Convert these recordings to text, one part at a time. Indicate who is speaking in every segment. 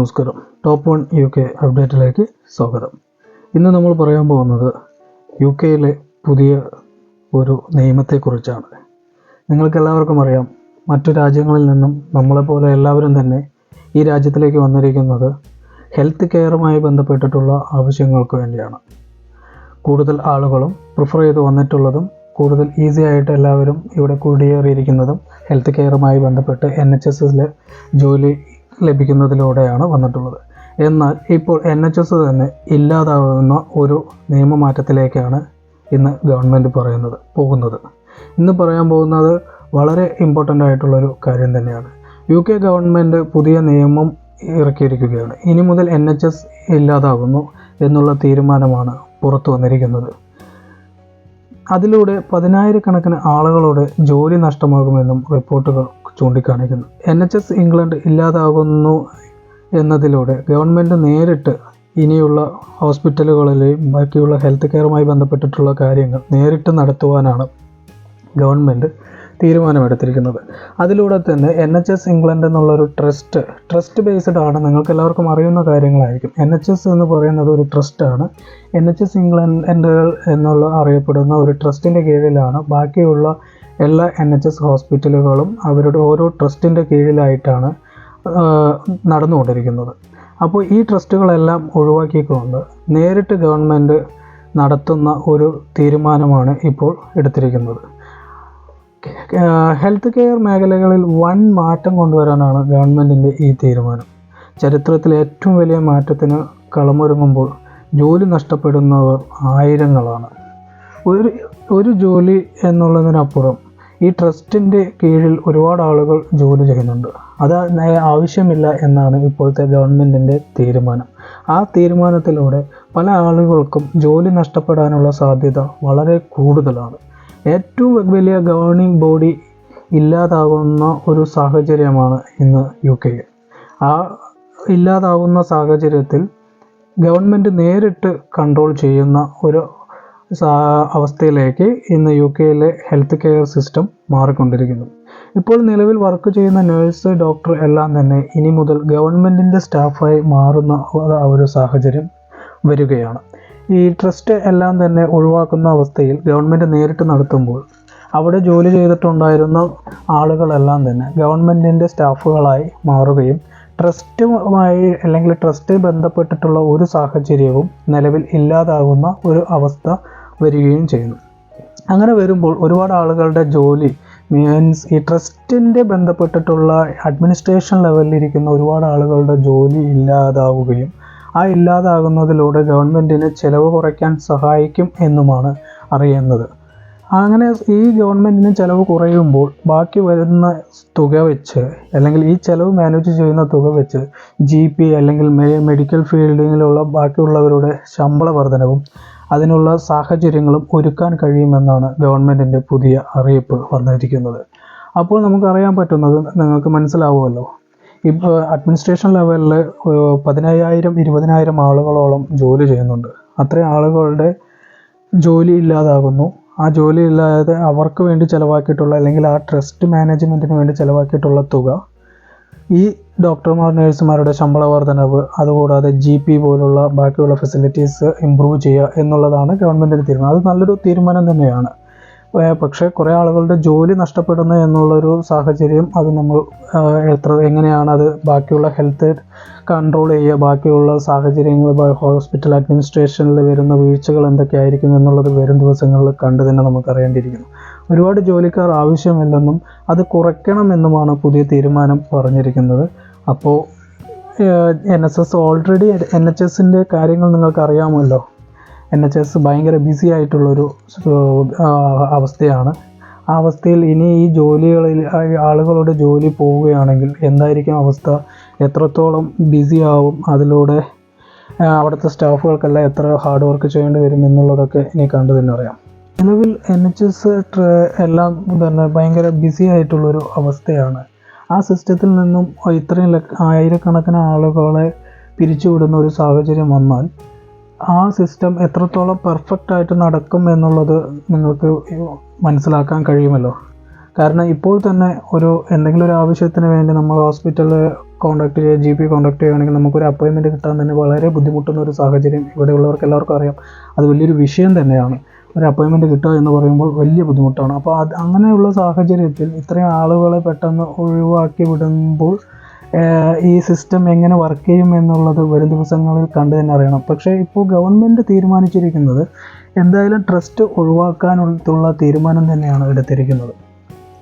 Speaker 1: നമസ്കാരം. Top one U K അപ്ഡേറ്റിലേക്ക് സ്വാഗതം. ഇന്ന് നമ്മൾ പറയാൻ പോകുന്നത് യു കെയിലെ പുതിയ ഒരു നിയമത്തെക്കുറിച്ചാണ്. നിങ്ങൾക്ക് എല്ലാവർക്കും അറിയാം മറ്റു രാജ്യങ്ങളിൽ നിന്നും നമ്മളെപ്പോലെ എല്ലാവരും തന്നെ ഈ രാജ്യത്തിലേക്ക് വന്നിരിക്കുന്നത് ഹെൽത്ത് കെയറുമായി ബന്ധപ്പെട്ടിട്ടുള്ള ആവശ്യങ്ങൾക്ക് വേണ്ടിയാണ്. കൂടുതൽ ആളുകളും പ്രിഫർ ചെയ്ത് വന്നിട്ടുള്ളതും കൂടുതൽ ഈസി ആയിട്ട് എല്ലാവരും ഇവിടെ കുടിയേറിയിരിക്കുന്നതും ഹെൽത്ത് കെയറുമായി ബന്ധപ്പെട്ട് എൻ എച്ച് എസ് എസിലെ ജോലി ലഭിക്കുന്നതിലൂടെയാണ് വന്നിട്ടുള്ളത്. എന്നാൽ ഇപ്പോൾ എൻ എച്ച് എസ് തന്നെ ഇല്ലാതാകുന്ന ഒരു നിയമമാറ്റത്തിലേക്കാണ് ഇന്ന് ഗവൺമെന്റ് പറയുന്നത് പോകുന്നത്. ഇന്ന് പറയാൻ പോകുന്നത് വളരെ ഇമ്പോർട്ടന്റ് ആയിട്ടുള്ളൊരു കാര്യം തന്നെയാണ്. യു കെ ഗവൺമെന്റ് പുതിയ നിയമം ഇറക്കിയിരിക്കുകയാണ്. ഇനി മുതൽ എൻ എച്ച് എസ് ഇല്ലാതാകുന്നു എന്നുള്ള തീരുമാനമാണ് പുറത്തു വന്നിരിക്കുന്നത്. അതിലൂടെ പതിനായിരക്കണക്കിന് ആളുകളുടെ ജോലി നഷ്ടമാകുമെന്നും റിപ്പോർട്ടുകൾ ചൂണ്ടിക്കാണിക്കുന്നു. എൻ എച്ച് എസ് ഇംഗ്ലണ്ട് ഇല്ലാതാകുന്നു എന്നതിലൂടെ ഗവൺമെന്റ് നേരിട്ട് ഇനിയുള്ള ഹോസ്പിറ്റലുകളിലെയും ബാക്കിയുള്ള ഹെൽത്ത് കെയറുമായി ബന്ധപ്പെട്ടിട്ടുള്ള കാര്യങ്ങൾ നേരിട്ട് നടത്തുവാനാണ് ഗവൺമെന്റ് തീരുമാനമെടുത്തിരിക്കുന്നത്. അതിലൂടെ തന്നെ എൻ എച്ച് എസ് ഇംഗ്ലണ്ട് എന്നുള്ളൊരു ട്രസ്റ്റ് ട്രസ്റ്റ് ബേസ്ഡ് ആണ്. നിങ്ങൾക്ക് എല്ലാവർക്കും അറിയുന്ന കാര്യങ്ങളായിരിക്കും. എൻ എച്ച് എസ് എന്ന് പറയുന്നത് ഒരു ട്രസ്റ്റാണ്. എൻ എച്ച് എസ് ഇംഗ്ലണ്ടുകൾ എന്നുള്ള അറിയപ്പെടുന്ന ഒരു ട്രസ്റ്റിന്റെ കീഴിലാണ് ബാക്കിയുള്ള എല്ലാ എൻ എച്ച് എസ് ഹോസ്പിറ്റലുകളും അവരുടെ ഓരോ ട്രസ്റ്റിന്റെ കീഴിലായിട്ടാണ് നടന്നുകൊണ്ടിരിക്കുന്നത്. അപ്പോൾ ഈ ട്രസ്റ്റുകളെല്ലാം ഒഴിവാക്കിക്കൊണ്ട് നേരിട്ട് ഗവൺമെന്റ് നടത്തുന്ന ഒരു തീരുമാനമാണ് ഇപ്പോൾ എടുത്തിരിക്കുന്നത്. ഹെൽത്ത് കെയർ മേഖലകളിൽ വൻ മാറ്റം കൊണ്ടുവരാനാണ് ഗവൺമെന്റിന്റെ ഈ തീരുമാനം. ചരിത്രത്തിലെ ഏറ്റവും വലിയ മാറ്റത്തിന് കളമൊരുങ്ങുമ്പോൾ ജോലി നഷ്ടപ്പെടുന്നവർ ആയിരങ്ങളാണ്. ഒരു ഒരു ജോലി എന്നുള്ളതിനപ്പുറം ഈ ട്രസ്റ്റിന്റെ കീഴിൽ ഒരുപാട് ആളുകൾ ജോലി ചെയ്യുന്നുണ്ട്. അത് ആവശ്യമില്ല എന്നാണ് ഇപ്പോഴത്തെ ഗവൺമെന്റിന്റെ തീരുമാനം. ആ തീരുമാനത്തിലൂടെ പല ആളുകൾക്കും ജോലി നഷ്ടപ്പെടാനുള്ള സാധ്യത വളരെ കൂടുതലാണ്. ഏറ്റവും വലിയ ഗവേണിംഗ് ബോഡി ഇല്ലാതാകുന്ന ഒരു സാഹചര്യമാണ് ഇന്ന് യു കെയിൽ ആ ഇല്ലാതാകുന്ന സാഹചര്യത്തിൽ ഗവൺമെന്റ് നേരിട്ട് കൺട്രോൾ ചെയ്യുന്ന ഒരു അവസ്ഥയിലേക്ക് ഇന്ന് യു കെയിലെ ഹെൽത്ത് കെയർ സിസ്റ്റം മാറിക്കൊണ്ടിരിക്കുന്നു. ഇപ്പോൾ നിലവിൽ വർക്ക് ചെയ്യുന്ന നഴ്സ് ഡോക്ടർ എല്ലാം തന്നെ ഇനി മുതൽ ഗവൺമെന്റിന്റെ സ്റ്റാഫായി മാറുന്ന ഒരു സാഹചര്യം വരികയാണ്. ഈ ട്രസ്റ്റ് എല്ലാം തന്നെ ഒഴിവാക്കുന്ന അവസ്ഥയിൽ ഗവൺമെന്റ് നേരിട്ട് നടത്തുമ്പോൾ അവിടെ ജോലി ചെയ്തിട്ടുണ്ടായിരുന്ന ആളുകളെല്ലാം തന്നെ ഗവൺമെന്റിന്റെ സ്റ്റാഫുകളായി മാറുകയും ട്രസ്റ്റുമായി അല്ലെങ്കിൽ ട്രസ്റ്റ് ബന്ധപ്പെട്ടിട്ടുള്ള ഒരു സാഹചര്യവും നിലവിൽ ഇല്ലാതാകുന്ന ഒരു അവസ്ഥ വരികയും ചെയ്യുന്നു. അങ്ങനെ വരുമ്പോൾ ഒരുപാട് ആളുകളുടെ ജോലി മീൻസ് ഈ ട്രസ്റ്റിന്റെ ബന്ധപ്പെട്ടിട്ടുള്ള അഡ്മിനിസ്ട്രേഷൻ ലെവലിൽ ഇരിക്കുന്ന ഒരുപാട് ആളുകളുടെ ജോലി ഇല്ലാതാവുകയും ആ ഇല്ലാതാകുന്നതിലൂടെ ഗവൺമെന്റിന് ചിലവ് കുറയ്ക്കാൻ സഹായിക്കും എന്നുമാണ് അറിയുന്നത്. അങ്ങനെ ഈ ഗവൺമെന്റിന് ചിലവ് കുറയുമ്പോൾ ബാക്കി വരുന്ന തുക വെച്ച് അല്ലെങ്കിൽ ഈ ചിലവ് മാനേജ് ചെയ്യുന്ന തുക വെച്ച് ജി പി അല്ലെങ്കിൽ മെഡിക്കൽ ഫീൽഡിലുള്ള ബാക്കിയുള്ളവരുടെ ശമ്പള വർധനവും അതിനുള്ള സാഹചര്യങ്ങളും ഒരുക്കാൻ കഴിയുമെന്നാണ് ഗവൺമെന്റിന്റെ പുതിയ അറിയിപ്പ് വന്നിരിക്കുന്നത്. അപ്പോൾ നമുക്കറിയാൻ പറ്റുന്നത് നിങ്ങൾക്ക് മനസ്സിലാവുമല്ലോ. ഇപ്പോൾ അഡ്മിനിസ്ട്രേഷൻ ലെവലിൽ പതിനയ്യായിരം ഇരുപതിനായിരം ആളുകളോളം ജോലി ചെയ്യുന്നുണ്ട്. അത്രയും ആളുകളുടെ ജോലി ഇല്ലാതാകുന്നു. ആ ജോലി ഇല്ലാതെ അവർക്ക് വേണ്ടി ചിലവാക്കിയിട്ടുള്ള അല്ലെങ്കിൽ ആ ട്രസ്റ്റ് മാനേജ്മെന്റിന് വേണ്ടി ചിലവാക്കിയിട്ടുള്ള തുക ഈ ഡോക്ടർമാർ നഴ്സുമാരുടെ ശമ്പള വർധനവ് അതുകൂടാതെ ജി പി പോലുള്ള ബാക്കിയുള്ള ഫെസിലിറ്റീസ് ഇമ്പ്രൂവ് ചെയ്യുക എന്നുള്ളതാണ് ഗവൺമെന്റിന്റെ തീരുമാനം. അത് നല്ലൊരു തീരുമാനം തന്നെയാണ്. പക്ഷേ കുറേ ആളുകളുടെ ജോലി നഷ്ടപ്പെടുന്നു എന്നുള്ളൊരു സാഹചര്യം അത് നമ്മൾ എത്ര എങ്ങനെയാണ് അത് ബാക്കിയുള്ള ഹെൽത്ത് കൺട്രോൾ ചെയ്യുക ബാക്കിയുള്ള സാഹചര്യങ്ങൾ ഹോസ്പിറ്റൽ അഡ്മിനിസ്ട്രേഷനിൽ വരുന്ന വീഴ്ചകൾ എന്തൊക്കെയായിരിക്കും എന്നുള്ളത് വരും ദിവസങ്ങളിൽ കണ്ടു തന്നെ നമുക്കറിയേണ്ടിയിരിക്കുന്നു ഒരുപാട് ജോലിക്കാർ ആവശ്യമില്ലെന്നും അത് കുറയ്ക്കണമെന്നുമാണ് പുതിയ തീരുമാനം പറഞ്ഞിരിക്കുന്നത്. അപ്പോൾ N S S already N H എസിന്റെ കാര്യങ്ങൾ നിങ്ങൾക്ക് അറിയാമല്ലോ എൻ എച്ച് എസ് ഭയങ്കര ബിസി ആയിട്ടുള്ളൊരു അവസ്ഥയാണ്. ആ അവസ്ഥയിൽ ഇനി ഈ ജോലികളിൽ ആളുകളുടെ ജോലി പോവുകയാണെങ്കിൽ എന്തായിരിക്കും അവസ്ഥ? എത്രത്തോളം ബിസി ആവും? അതിലൂടെ അവിടുത്തെ സ്റ്റാഫുകൾക്കെല്ലാം എത്ര ഹാർഡ് വർക്ക് ചെയ്യേണ്ടി വരും എന്നുള്ളതൊക്കെ ഇനി കണ്ടു തന്നെ അറിയാം. നിലവിൽ എൻ എച്ച് എസ് എല്ലാം തന്നെ ഭയങ്കര ബിസി ആയിട്ടുള്ളൊരു അവസ്ഥയാണ്. ആ സിസ്റ്റത്തിൽ നിന്നും ഇത്രയും ആയിരക്കണക്കിന് ആളുകളെ പിരിച്ചുവിടുന്ന ഒരു സാഹചര്യം വന്നാൽ ആ സിസ്റ്റം എത്രത്തോളം പെർഫെക്റ്റ് ആയിട്ട് നടക്കും എന്നുള്ളത് നിങ്ങൾക്ക് മനസ്സിലാക്കാൻ കഴിയുമല്ലോ. കാരണം ഇപ്പോൾ തന്നെ ഒരു എന്തെങ്കിലും ഒരു ആവശ്യത്തിന് വേണ്ടി നമ്മൾ ഹോസ്പിറ്റലിൽ കോൺടാക്ട് ചെയ്യുക ജി പി കോൺടാക്ട് ചെയ്യുകയാണെങ്കിൽ നമുക്കൊരു അപ്പോയിൻമെന്റ് കിട്ടാൻ തന്നെ വളരെ ബുദ്ധിമുട്ടുന്ന ഒരു സാഹചര്യം ഇവിടെയുള്ളവർക്ക് എല്ലാവർക്കും അറിയാം. അത് വലിയൊരു വിഷയം തന്നെയാണ്. ഒരു അപ്പോയിൻമെന്റ് കിട്ടുക എന്ന് പറയുമ്പോൾ വലിയ ബുദ്ധിമുട്ടാണ്. അപ്പോൾ അത് അങ്ങനെയുള്ള സാഹചര്യത്തിൽ ഇത്രയും ആളുകളെ പെട്ടെന്ന് ഒഴിവാക്കി വിടുമ്പോൾ ഈ സിസ്റ്റം എങ്ങനെ വർക്ക് ചെയ്യും എന്നുള്ളത് വരും ദിവസങ്ങളിൽ കണ്ടു തന്നെ അറിയണം. പക്ഷേ ഇപ്പോൾ ഗവൺമെന്റ് തീരുമാനിച്ചിരിക്കുന്നത് എന്തായാലും ട്രസ്റ്റ് ഒഴിവാക്കാനുള്ള തീരുമാനം തന്നെയാണ് എടുത്തിരിക്കുന്നത്.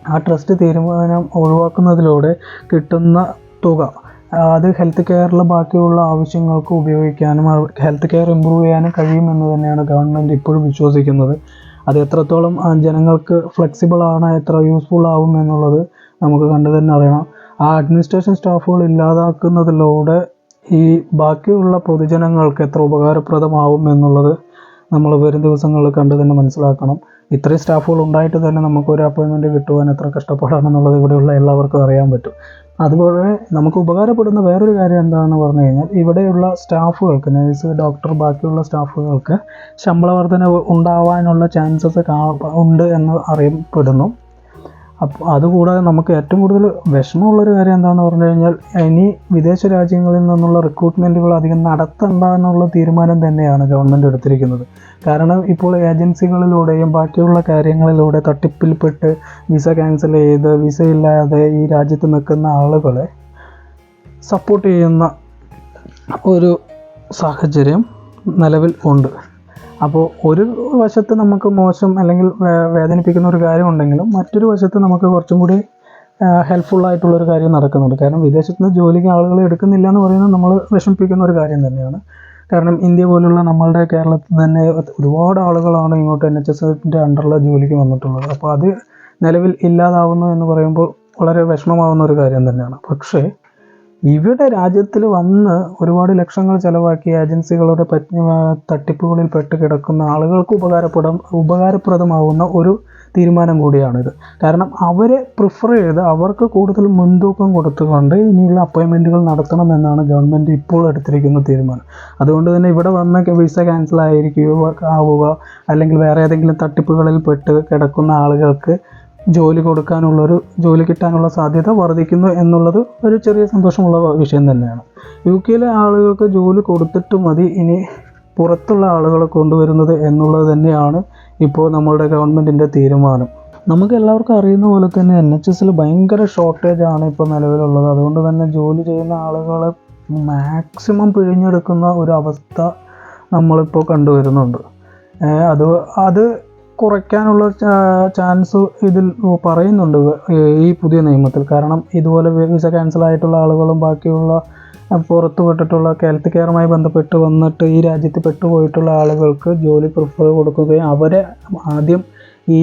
Speaker 1: ആ ട്രസ്റ്റ് തീരുമാനം ഒഴിവാക്കുന്നതിലൂടെ കിട്ടുന്ന തുക അത് ഹെൽത്ത് കെയറിൽ ബാക്കിയുള്ള ആവശ്യങ്ങൾക്ക് ഉപയോഗിക്കാനും ഹെൽത്ത് കെയർ ഇമ്പ്രൂവ് ചെയ്യാനും കഴിയുമെന്ന് തന്നെയാണ് ഗവൺമെന്റ് ഇപ്പോഴും വിശ്വസിക്കുന്നത്. അത് എത്രത്തോളം ജനങ്ങൾക്ക് ഫ്ലെക്സിബിൾ ആണ് എത്ര യൂസ്ഫുൾ ആവും എന്നുള്ളത് നമുക്ക് കണ്ടു തന്നെ അറിയണം. ആ അഡ്മിനിസ്ട്രേഷൻ സ്റ്റാഫുകൾ ഇല്ലാതാക്കുന്നതിലൂടെ ഈ ബാക്കിയുള്ള പൊതുജനങ്ങൾക്ക് എത്ര ഉപകാരപ്രദമാവും എന്നുള്ളത് നമ്മൾ വരും ദിവസങ്ങളിൽ കണ്ടു തന്നെ മനസ്സിലാക്കണം. ഇത്രയും സ്റ്റാഫുകൾ ഉണ്ടായിട്ട് തന്നെ നമുക്ക് ഒരു അപ്പോയിൻമെന്റ് കിട്ടുവാൻ എത്ര കഷ്ടപ്പാടാണെന്നുള്ളത് ഇവിടെയുള്ള എല്ലാവർക്കും അറിയാൻ പറ്റും. അതുപോലെ നമുക്ക് ഉപകാരപ്പെടുന്ന വേറൊരു കാര്യം എന്താണെന്ന് പറഞ്ഞു കഴിഞ്ഞാൽ ഇവിടെയുള്ള സ്റ്റാഫുകൾക്ക് നേഴ്സ് ഡോക്ടർ ബാക്കിയുള്ള സ്റ്റാഫുകൾക്ക് ശമ്പള വർധന ഉണ്ടാവാനുള്ള ചാൻസസ് ഉണ്ട് എന്ന് അറിയപ്പെടുന്നു. അപ്പോൾ അതുകൂടാതെ നമുക്ക് ഏറ്റവും കൂടുതൽ വിഷമമുള്ളൊരു കാര്യം എന്താണെന്ന് പറഞ്ഞു കഴിഞ്ഞാൽ ഇനി വിദേശ രാജ്യങ്ങളിൽ നിന്നുള്ള റിക്രൂട്ട്മെന്റുകൾ അധികം നടത്തണ്ട എന്നുള്ള തീരുമാനം തന്നെയാണ് ഗവൺമെന്റ് എടുത്തിരിക്കുന്നത്. കാരണം ഇപ്പോൾ ഏജൻസികളിലൂടെയും ബാക്കിയുള്ള കാര്യങ്ങളിലൂടെ തട്ടിപ്പിൽപ്പെട്ട് വിസ ക്യാൻസൽ ചെയ്ത് വിസ ഇല്ലാതെ ഈ രാജ്യത്ത് നിൽക്കുന്ന ആളുകളെ സപ്പോർട്ട് ചെയ്യുന്ന ഒരു സാഹചര്യം നിലവിൽ ഉണ്ട്. അപ്പോൾ ഒരു വശത്ത് നമുക്ക് മോശം അല്ലെങ്കിൽ വേദനിപ്പിക്കുന്ന ഒരു കാര്യം ഉണ്ടെങ്കിലും മറ്റൊരു വശത്ത് നമുക്ക് കുറച്ചും കൂടി ഹെൽപ്ഫുൾ ആയിട്ടുള്ളൊരു കാര്യം നടക്കുന്നുണ്ട്. കാരണം വിദേശത്ത് നിന്ന് ജോലിക്ക് ആളുകളെ എടുക്കുന്നില്ല എന്ന് പറയുന്നത് നമ്മൾ വിഷമിപ്പിക്കുന്ന ഒരു കാര്യം തന്നെയാണ്. കാരണം ഇന്ത്യ പോലുള്ള നമ്മളുടെ കേരളത്തിൽ തന്നെ ഒരുപാട് ആളുകളാണ് ഇങ്ങോട്ട് എൻ എച്ച് എസിന്റെ അണ്ടറിലെ ജോലിക്ക് വന്നിട്ടുള്ളത്. അപ്പോൾ അത് നിലവിൽ ഇല്ലാതാവുന്നു എന്ന് പറയുമ്പോൾ വളരെ വിഷമമാവുന്ന ഒരു കാര്യം തന്നെയാണ്. പക്ഷേ ഇവിടെ രാജ്യത്തിൽ വന്ന് ഒരുപാട് ലക്ഷങ്ങൾ ചെലവാക്കി ഏജൻസികളുടെ തട്ടിപ്പുകളിൽ പെട്ട് കിടക്കുന്ന ആളുകൾക്ക് ഉപകാരപ്പെടാൻ ഉപകാരപ്രദമാവുന്ന ഒരു തീരുമാനം കൂടിയാണിത്. കാരണം അവരെ പ്രിഫർ ചെയ്ത് അവർക്ക് കൂടുതൽ മുൻതൂക്കം കൊടുത്തുകൊണ്ട് ഇനിയുള്ള അപ്പോയിൻമെന്റുകൾ നടത്തണമെന്നാണ് ഗവൺമെന്റ് ഇപ്പോൾ എടുത്തിരിക്കുന്ന തീരുമാനം. അതുകൊണ്ട് തന്നെ ഇവിടെ വന്ന വിസ ക്യാൻസൽ ആയിരിക്കുകയോ ആവുക അല്ലെങ്കിൽ വേറെ ഏതെങ്കിലും തട്ടിപ്പുകളിൽ പെട്ട് കിടക്കുന്ന ആളുകൾക്ക് ജോലി കൊടുക്കാനുള്ളൊരു ജോലി കിട്ടാനുള്ള സാധ്യത വർദ്ധിക്കുന്നു എന്നുള്ളത് ഒരു ചെറിയ സന്തോഷമുള്ള വിഷയം തന്നെയാണ്. യു കെയിലെ ആളുകൾക്ക് ജോലി കൊടുത്തിട്ട് മതി ഇനി പുറത്തുള്ള ആളുകളെ കൊണ്ടുവരുന്നത് എന്നുള്ളത് തന്നെയാണ് ഇപ്പോൾ നമ്മളുടെ ഗവൺമെന്റിന്റെ തീരുമാനം. നമുക്ക് എല്ലാവർക്കും അറിയുന്ന പോലെ തന്നെ എൻ എച്ച് എസിൽ ഭയങ്കര ഷോർട്ടേജ് ആണ് ഇപ്പോൾ നിലവിലുള്ളത്. അതുകൊണ്ട് തന്നെ ജോലി ചെയ്യുന്ന ആളുകളെ മാക്സിമം പിഴിഞ്ഞെടുക്കുന്ന ഒരു അവസ്ഥ നമ്മളിപ്പോൾ കണ്ടുവരുന്നുണ്ട്. അത് അത് കുറയ്ക്കാനുള്ള ചാൻസ് ഇതിൽ പറയുന്നുണ്ട് ഈ പുതിയ നിയമത്തിൽ. കാരണം ഇതുപോലെ വിസ ക്യാൻസൽ ആയിട്ടുള്ള ആളുകളും ബാക്കിയുള്ള പുറത്ത് വിട്ടിട്ടുള്ള ഹെൽത്ത് കെയറുമായി ബന്ധപ്പെട്ട് വന്നിട്ട് ഈ രാജ്യത്ത് പെട്ടുപോയിട്ടുള്ള ആളുകൾക്ക് ജോലി പ്രിഫർ കൊടുക്കുകയും അവരെ ആദ്യം ഈ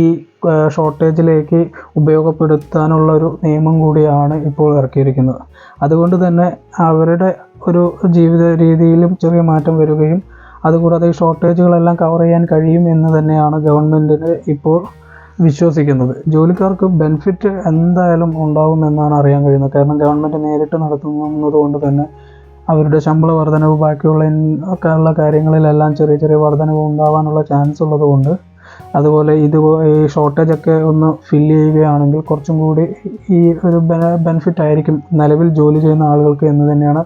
Speaker 1: ഷോർട്ടേജിലേക്ക് ഉപയോഗപ്പെടുത്താനുള്ള ഒരു നിയമം കൂടിയാണ് ഇപ്പോൾ ഇറക്കിയിരിക്കുന്നത്. അതുകൊണ്ട് തന്നെ അവരുടെ ഒരു ജീവിത രീതിയിലും ചെറിയ മാറ്റം വരികയും അതുകൂടാതെ ഈ ഷോർട്ടേജുകളെല്ലാം കവർ ചെയ്യാൻ കഴിയും എന്ന് തന്നെയാണ് ഗവൺമെന്റിന് ഇപ്പോൾ വിശ്വസിക്കുന്നത്. ജോലിക്കാർക്ക് ബെനിഫിറ്റ് എന്തായാലും ഉണ്ടാകുമെന്നാണ് അറിയാൻ കഴിയുന്നത്. കാരണം ഗവൺമെന്റ് നേരിട്ട് നടത്തുന്നത് കൊണ്ട് തന്നെ അവരുടെ ശമ്പള വർധനവ് ബാക്കിയുള്ള ഉള്ള കാര്യങ്ങളിലെല്ലാം ചെറിയ ചെറിയ വർധനവ് ഉണ്ടാവാനുള്ള ചാൻസ് ഉള്ളതുകൊണ്ട് അതുപോലെ ഇത് ഈ ഷോർട്ടേജ് ഒക്കെ ഒന്ന് ഫില്ല് ചെയ്യുകയാണെങ്കിൽ കുറച്ചും കൂടി ഈ ഒരു ബെനിഫിറ്റ് ആയിരിക്കും നിലവിൽ ജോലി ചെയ്യുന്ന ആളുകൾക്ക് എന്ന് തന്നെയാണ്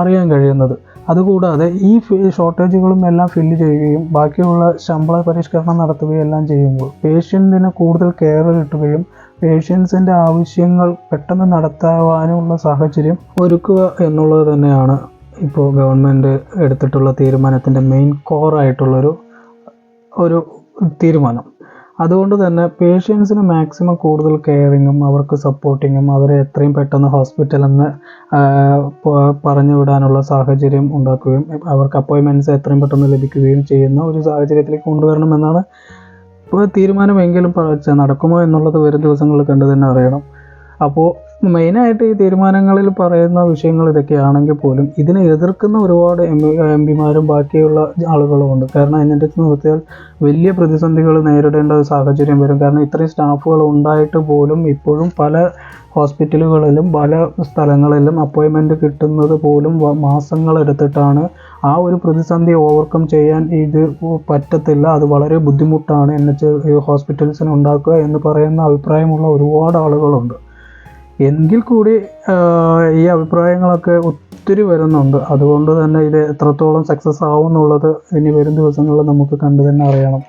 Speaker 1: അറിയാൻ കഴിയുന്നത്. അതുകൂടാതെ ഈ ഷോർട്ടേജുകളും എല്ലാം ഫില്ല് ചെയ്യുകയും ബാക്കിയുള്ള ശമ്പള പരിഷ്കരണം നടത്തുകയും എല്ലാം ചെയ്യുമ്പോൾ പേഷ്യന്റിന് കൂടുതൽ കെയർ കിട്ടുകയും പേഷ്യൻസിന്റെ ആവശ്യങ്ങൾ പെട്ടെന്ന് നടത്താവാനുള്ള സാഹചര്യം ഒരുക്കുക എന്നുള്ളത് തന്നെയാണ് ഇപ്പോൾ ഗവൺമെന്റ് എടുത്തിട്ടുള്ള തീരുമാനത്തിന്റെ മെയിൻ കോറായിട്ടുള്ളൊരു ഒരു തീരുമാനം. അതുകൊണ്ട് തന്നെ പേഷ്യൻസിന് മാക്സിമം കൂടുതൽ കെയറിങ്ങും അവർക്ക് സപ്പോർട്ടിങ്ങും അവരെ എത്രയും പെട്ടെന്ന് ഹോസ്പിറ്റലിൽ നിന്ന് പറഞ്ഞു വിടാനുള്ള സാഹചര്യം ഉണ്ടാക്കുകയും അവർക്ക് അപ്പോയിൻമെന്റ്സ് എത്രയും പെട്ടെന്ന് ലഭിക്കുകയും ചെയ്യുന്ന ഒരു സാഹചര്യത്തിലേക്ക് കൊണ്ടുവരണമെന്നാണ് ഇപ്പോൾ തീരുമാനമെങ്കിലും നടക്കുമോ എന്നുള്ളത് വരും ദിവസങ്ങളിൽ കണ്ടു തന്നെ അറിയണം. അപ്പോൾ മെയിനായിട്ട് ഈ തീരുമാനങ്ങളിൽ പറയുന്ന വിഷയങ്ങൾ ഇതൊക്കെയാണെങ്കിൽ പോലും ഇതിനെ എതിർക്കുന്ന ഒരുപാട് എം എം പിമാരും ബാക്കിയുള്ള ആളുകളും ഉണ്ട്. കാരണം അതിനെ നിർത്തിയാൽ വലിയ പ്രതിസന്ധികൾ നേരിടേണ്ട ഒരു സാഹചര്യം വരും. കാരണം ഇത്രയും സ്റ്റാഫുകൾ ഉണ്ടായിട്ട് പോലും ഇപ്പോഴും പല ഹോസ്പിറ്റലുകളിലും പല സ്ഥലങ്ങളിലും അപ്പോയിൻമെന്റ് കിട്ടുന്നത് പോലും മാസങ്ങളെടുത്തിട്ടാണ് ആ ഒരു പ്രതിസന്ധി ഓവർകം ചെയ്യാൻ ഇത് പറ്റത്തില്ല. അത് വളരെ ബുദ്ധിമുട്ടാണ് എൻ എച്ച് ഹോസ്പിറ്റൽസിന് ഉണ്ടാക്കുക എന്ന് പറയുന്ന അഭിപ്രായമുള്ള ഒരുപാട് ആളുകളുണ്ട്. എങ്കിൽ കൂടി ഈ അഭിപ്രായങ്ങളൊക്കെ ഒത്തിരി വരുന്നുണ്ട്. അതുകൊണ്ട് തന്നെ ഇത് എത്രത്തോളം സക്സസ് ആവും എന്നുള്ളത് ഇനി വരും ദിവസങ്ങളിൽ നമുക്ക് കണ്ടു തന്നെ അറിയണം.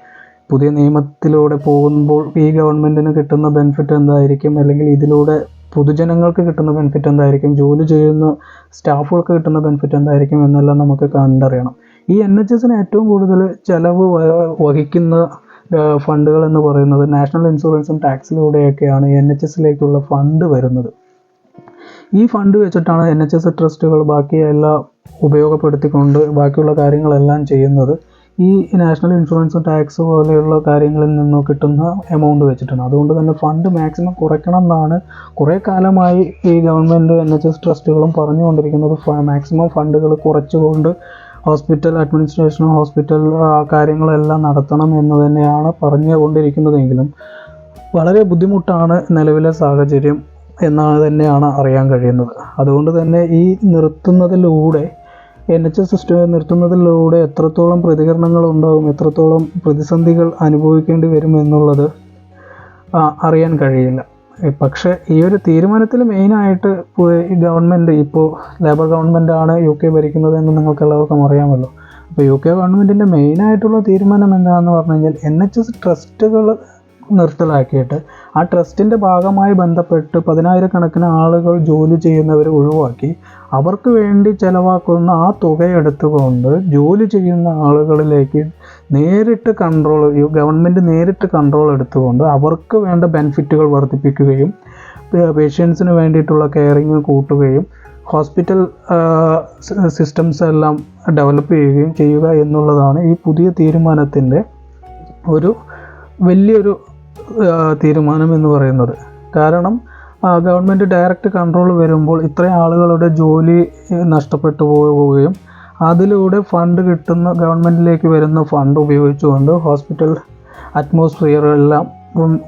Speaker 1: പുതിയ നിയമത്തിലൂടെ പോകുമ്പോൾ ഈ ഗവൺമെന്റിന് കിട്ടുന്ന ബെനിഫിറ്റ് എന്തായിരിക്കും? അല്ലെങ്കിൽ ഇതിലൂടെ പൊതുജനങ്ങൾക്ക് കിട്ടുന്ന ബെനിഫിറ്റ് എന്തായിരിക്കും? ജോലി ചെയ്യുന്ന സ്റ്റാഫുകൾക്ക് കിട്ടുന്ന ബെനിഫിറ്റ് എന്തായിരിക്കും? എന്നെല്ലാം നമുക്ക് കണ്ടറിയണം. ഈ എൻ എച്ച് എസിന് ഏറ്റവും കൂടുതൽ ചിലവ് വഹിക്കുന്ന ഫണ്ടുകൾ എന്ന് പറയുന്നത് നാഷണൽ ഇൻഷുറൻസും ടാക്സിലൂടെയൊക്കെയാണ് എൻ എച്ച് എസിലേക്കുള്ള ഫണ്ട് വരുന്നത്. ഈ ഫണ്ട് വെച്ചിട്ടാണ് എൻ എച്ച് എസ് ട്രസ്റ്റുകൾ ബാക്കിയെല്ലാം ഉപയോഗപ്പെടുത്തിക്കൊണ്ട് ബാക്കിയുള്ള കാര്യങ്ങളെല്ലാം ചെയ്യുന്നത്. ഈ നാഷണൽ ഇൻഷുറൻസ് ടാക്സ് പോലെയുള്ള കാര്യങ്ങളിൽ നിന്ന് കിട്ടുന്ന എമൗണ്ട് വെച്ചിട്ടാണ്. അതുകൊണ്ട് തന്നെ ഫണ്ട് മാക്സിമം കുറയ്ക്കണം എന്നാണ് കുറേ കാലമായി ഈ ഗവൺമെന്റ് എൻ എച്ച് എസ് ട്രസ്റ്റുകളും പറഞ്ഞുകൊണ്ടിരിക്കുന്നത്. മാക്സിമം ഫണ്ടുകൾ കുറച്ചുകൊണ്ട് ഹോസ്പിറ്റൽ അഡ്മിനിസ്ട്രേഷനും ഹോസ്പിറ്റൽ കാര്യങ്ങളെല്ലാം നടത്തണം എന്ന് തന്നെയാണ് പറഞ്ഞു കൊണ്ടിരിക്കുന്നതെങ്കിലും വളരെ ബുദ്ധിമുട്ടാണ് നിലവിലെ സാഹചര്യം എന്നാണ് തന്നെയാണ് അറിയാൻ കഴിയുന്നത്. അതുകൊണ്ട് തന്നെ ഈ നിർത്തുന്നതിലൂടെ എൻ എച്ച് എസ് സിസ്റ്റം നിർത്തുന്നതിലൂടെ എത്രത്തോളം പ്രതികരണങ്ങൾ ഉണ്ടാകും എത്രത്തോളം പ്രതിസന്ധികൾ അനുഭവിക്കേണ്ടി വരും എന്നുള്ളത് അറിയാൻ കഴിയില്ല. പക്ഷേ ഈ ഒരു തീരുമാനത്തിൽ മെയിനായിട്ട് ഗവൺമെന്റ് ഇപ്പോൾ ലേബർ ഗവൺമെന്റ് ആണ് യു കെ ഭരിക്കുന്നത് എന്ന് നിങ്ങൾക്ക് എല്ലാവർക്കും അറിയാമല്ലോ അപ്പോൾ യു കെ ഗവൺമെന്റിന്റെ മെയിനായിട്ടുള്ള തീരുമാനം എന്താണെന്ന് പറഞ്ഞു കഴിഞ്ഞാൽ എൻ എച്ച് എസ് ട്രസ്റ്റുകൾ നിർത്തലാക്കിയിട്ട് ആ ട്രസ്റ്റിന്റെ ഭാഗമായി ബന്ധപ്പെട്ട് പതിനായിരക്കണക്കിന് ആളുകൾ ജോലി ചെയ്യുന്നവരെ ഒഴിവാക്കി അവർക്ക് വേണ്ടി ചിലവാക്കുന്ന ആ തുക എടുത്തുകൊണ്ട് ജോലി ചെയ്യുന്ന ആളുകളിലേക്ക് നേരിട്ട് കൺട്രോൾ ഗവൺമെന്റ് നേരിട്ട് കൺട്രോൾ എടുത്തുകൊണ്ട് അവർക്ക് വേണ്ട ബെനിഫിറ്റുകൾ വർദ്ധിപ്പിക്കുകയും പേഷ്യൻസിന് വേണ്ടിയിട്ടുള്ള കെയറിങ് കൂട്ടുകയും ഹോസ്പിറ്റൽ സിസ്റ്റംസ് എല്ലാം ഡെവലപ്പ് ചെയ്യുകയും ചെയ്യുക എന്നുള്ളതാണ് ഈ പുതിയ തീരുമാനത്തിന്റെ ഒരു വലിയൊരു തീരുമാനം എന്ന് പറയുന്നത്. കാരണം ഗവൺമെന്റ് ഡയറക്റ്റ് കൺട്രോൾ വരുമ്പോൾ ഇത്രയും ആളുകളുടെ ജോലി നഷ്ടപ്പെട്ടു പോവുകയും അതിലൂടെ ഫണ്ട് കിട്ടുന്ന ഗവൺമെന്റിലേക്ക് വരുന്ന ഫണ്ട് ഉപയോഗിച്ചുകൊണ്ട് ഹോസ്പിറ്റൽ അറ്റ്മോസ്ഫിയർ എല്ലാം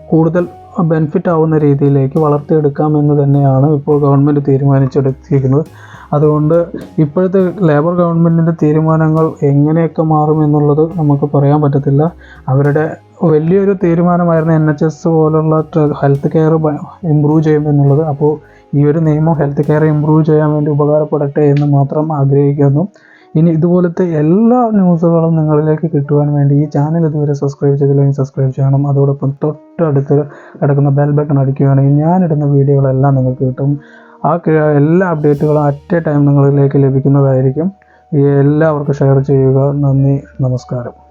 Speaker 1: കൂടുതൽ ബെനിഫിറ്റ് ആവുന്ന രീതിയിലേക്ക് വളർത്തിയെടുക്കാം എന്ന് തന്നെയാണ് ഇപ്പോൾ ഗവൺമെന്റ് തീരുമാനിച്ചെടുത്തിരിക്കുന്നത്. അതുകൊണ്ട് ഇപ്പോഴത്തെ ലേബർ ഗവൺമെന്റിന്റെ തീരുമാനങ്ങൾ എങ്ങനെയൊക്കെ മാറും എന്നുള്ളത് നമുക്ക് പറയാൻ പറ്റത്തില്ല. അവരുടെ വലിയൊരു തീരുമാനമായിരുന്നു എൻ എച്ച് എസ് പോലുള്ള ഹെൽത്ത് കെയർ ഇമ്പ്രൂവ് ചെയ്യും എന്നുള്ളത് അപ്പോൾ ഈ ഒരു നിയമം ഹെൽത്ത് കെയർ ഇമ്പ്രൂവ് ചെയ്യാൻ വേണ്ടി ഉപകാരപ്പെടട്ടെ എന്ന് മാത്രം ആഗ്രഹിക്കുന്നു. ഇനി ഇതുപോലത്തെ എല്ലാ ന്യൂസുകളും നിങ്ങളിലേക്ക് കിട്ടുവാൻ വേണ്ടി ഈ ചാനൽ ഇതുവരെ സബ്സ്ക്രൈബ് ചെയ്തില്ലെങ്കിൽ സബ്സ്ക്രൈബ് ചെയ്യണം. അതോടൊപ്പം തൊട്ടടുത്ത് കിടക്കുന്ന ബെൽ ബട്ടൺ അടിക്കുകയാണെങ്കിൽ ഞാനിടുന്ന വീഡിയോകളെല്ലാം നിങ്ങൾക്ക് കിട്ടും. ആ എല്ലാ അപ്ഡേറ്റുകളും അറ്റ് എ ടൈം നിങ്ങളിലേക്ക് ലഭിക്കുന്നതായിരിക്കും. എല്ലാവർക്കും ഷെയർ ചെയ്യുക. നന്ദി. നമസ്കാരം.